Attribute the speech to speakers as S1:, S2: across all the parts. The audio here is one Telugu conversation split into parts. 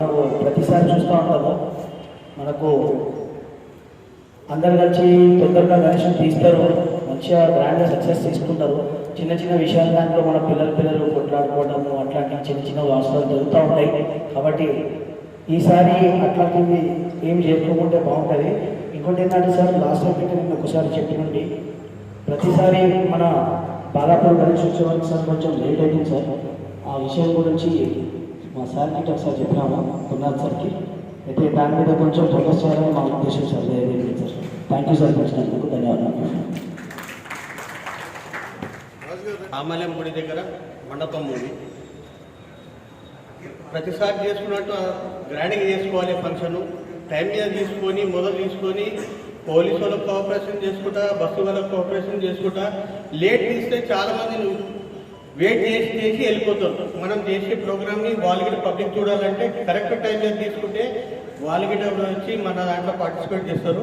S1: మనకు ప్రతిసారి చూస్తూ ఉంటాము. మనకు అందరు కలిసి తొందరగా గణేశం తీస్తారు. మంచిగా గ్రాండ్గా సక్సెస్ తీసుకుంటారు. చిన్న చిన్న విషయాల దాంట్లో మన పిల్లలు పిల్లలు కొట్లాడుకోవడము అట్లాంటి చిన్న చిన్న వాస్తవాలు జరుగుతూ ఉంటాయి. కాబట్టి ఈసారి అట్లాంటివి ఏం చేసుకోకుంటే బాగుంటుంది. ఇంకోటి ఏంటంటే సార్ లాస్ట్ టైం పెట్టి నేను ఒకసారి చెప్పినండి. ప్రతిసారి మన బాలాపూర్ గణేష్ ఉత్సవానికి సార్ కొంచెం లేట్ అయింది సార్. ఆ విషయం గురించి మా సార్ సార్కి ఒకసారి చెప్పినాము కున్నాథ్ సార్కి. అయితే దాని మీద కొంచెం ఫోకస్ చేయాలని మా ఉద్దేశం సార్ లేదు సార్. థ్యాంక్ యూ సార్ వచ్చినందుకు ధన్యవాదాలు.
S2: రామాలయం గుడి దగ్గర మండపం ఉంది. ప్రతిసారి చేసుకున్నట్టు గ్రాండ్గా చేసుకోవాలి ఫంక్షన్. టైం మీద తీసుకొని మొదలు తీసుకొని పోలీసు వాళ్ళకు కోఆపరేషన్ చేసుకుంటా బస్సు వాళ్ళకు కోఆపరేషన్ చేసుకుంటా. లేట్ తీస్తే చాలామంది వెయిట్ చేసి చేసి వెళ్ళిపోతారు మనం చేసే ప్రోగ్రామ్ని వాళ్ళకి పబ్లిక్ చూడాలంటే కరెక్ట్ టైం మీద తీసుకుంటే వాళ్ళకి వచ్చి మన దాంట్లో పార్టిసిపేట్ చేస్తారు.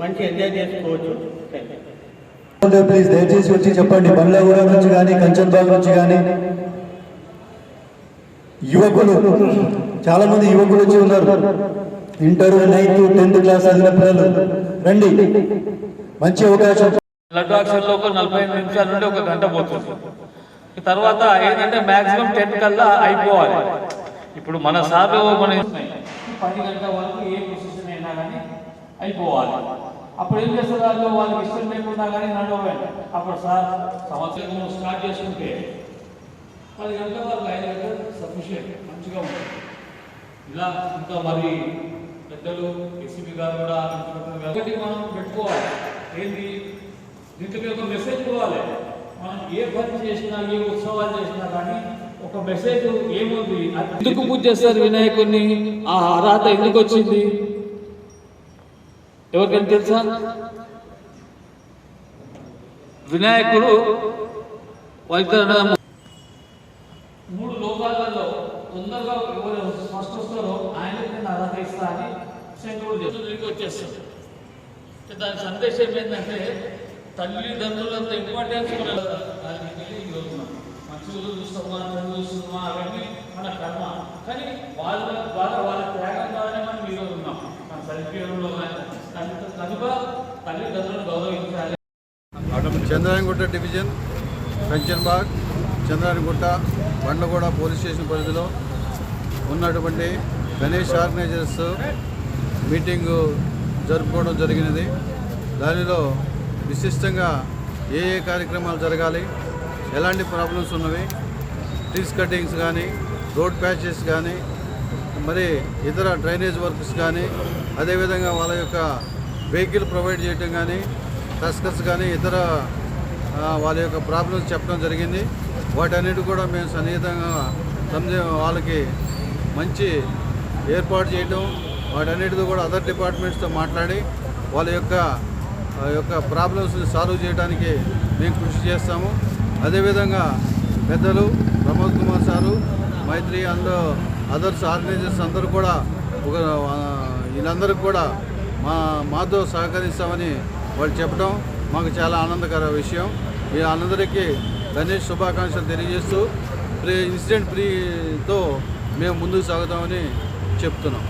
S2: మంచి ఎంజాయ్ చేసుకోవచ్చు.
S3: ప్లీజ్ దయచేసి వచ్చి చెప్పండి బండ్లగూడ నుంచి కానీ కంచన్బాగ్ నుంచి కానీ. యువకులు చాలా మంది యువకులు వచ్చి ఉన్నారు. ఇంటర్ నైన్త్ టెన్త్ క్లాస్ చదివిన పిల్లలు. రండి. మంచి అవకాశం.
S4: లడ్డు అక్షర్లో ఒక నలభై ఐదు నిమిషాల నుండి ఒక గంట పోతుంది. తర్వాత ఏంటంటే మాక్సిమం టెన్ కల్లా అయిపోవాలి. ఇప్పుడు మన సార్లు మన పది గంటల వరకు ఏ పొజిషన్ అయినా కానీ అయిపోవాలి. అప్పుడు ఏం చేస్తారు వాళ్ళు? వాళ్ళకి ఇష్టం లేకుండా కానీ నడవాలి అప్పుడు సార్ సంవత్సరం స్టార్ట్ చేసుకుంటే పది గంటల వరకు ఐదు గంటలు సఫిషియంట్ మంచిగా ఉంటుంది. ఇలా ఇంకా మరి పెద్దలు ఎస్సీబీ గారు కూడా ఒకటి మనం పెట్టుకోవాలి. ఏంటి దీంట్లో ఒక మెసేజ్ పోవాలి. ఏ పని చేసినా ఏ ఉత్సవాలు చేసినా కానీ ఒక మెసేజ్ ఏముంది? ఎందుకు పూజ చేస్తారు వినాయకుడిని? ఆ అర్హత ఎందుకు వచ్చింది? ఎవరికైనా తెలుసా? వినాయకుడు వైద్య మూడు లోకాలలో తొందరగా ఎవరు ఫస్ట్ వస్తారో ఆయనకి అర్హత ఇస్తా అని శంకరుడు అంటే దాని సందేశం ఏంటంటే తల్లిదండ్రులంత ఇంపార్టెన్స్ మన దానికి వెళ్ళి ఈ రోజున చూస్తామా చెడు చూస్తున్నామా అవన్నీ మన కర్మ. కానీ వాళ్ళ ద్వారా వాళ్ళ త్యాగం ద్వారానే మనం ఈరోజు ఉన్నాం. మన సరిపేరులో కనుక తల్లిదండ్రులను గౌరవించాలి.
S5: Chandrayangutta division pension Bagh Chandrayangutta Bandaguda police station పరిధిలో ఉన్నటువంటి గణేష్ ఆర్గనైజర్స్ మీటింగు జరుపుకోవడం జరిగినది. దానిలో విశిష్టంగా ఏ ఏ కార్యక్రమాలు జరగాలి ఎలాంటి ప్రాబ్లమ్స్ ఉన్నవి ట్రీస్ కటింగ్స్ కానీ రోడ్ ప్యాచెస్ కానీ మరి ఇతర డ్రైనేజ్ వర్క్స్ కానీ అదేవిధంగా వాళ్ళ యొక్క వెహికల్ ప్రొవైడ్ చేయటం కానీ టస్కర్స్ కానీ ఇతర వాళ్ళ యొక్క ప్రాబ్లమ్స్ చెప్పడం జరిగింది. వాటన్నిటి కూడా మేము సన్నిహితంగా సంజ వాళ్ళకి మంచి ఏర్పాటు చేయటం వాటన్నిటితో కూడా అదర్ డిపార్ట్మెంట్స్తో మాట్లాడి వాళ్ళ యొక్క యొక్క ప్రాబ్లమ్స్ని సాల్వ్ చేయడానికి మేము కృషి చేస్తాము. అదేవిధంగా పెద్దలు Pramod Kumar sir Maitri and others organisers అందరూ కూడా ఒక వీళ్ళందరికీ కూడా మా మాతో సహకరిస్తామని వాళ్ళు చెప్పడం మాకు చాలా ఆనందకర విషయం. ఈ అందరికీ గణేష్ శుభాకాంక్షలు తెలియజేస్తూ ప్రీ ఇన్సిడెంట్ ఫ్రీతో మేము ముందుకు సాగుతామని చెప్తున్నాం.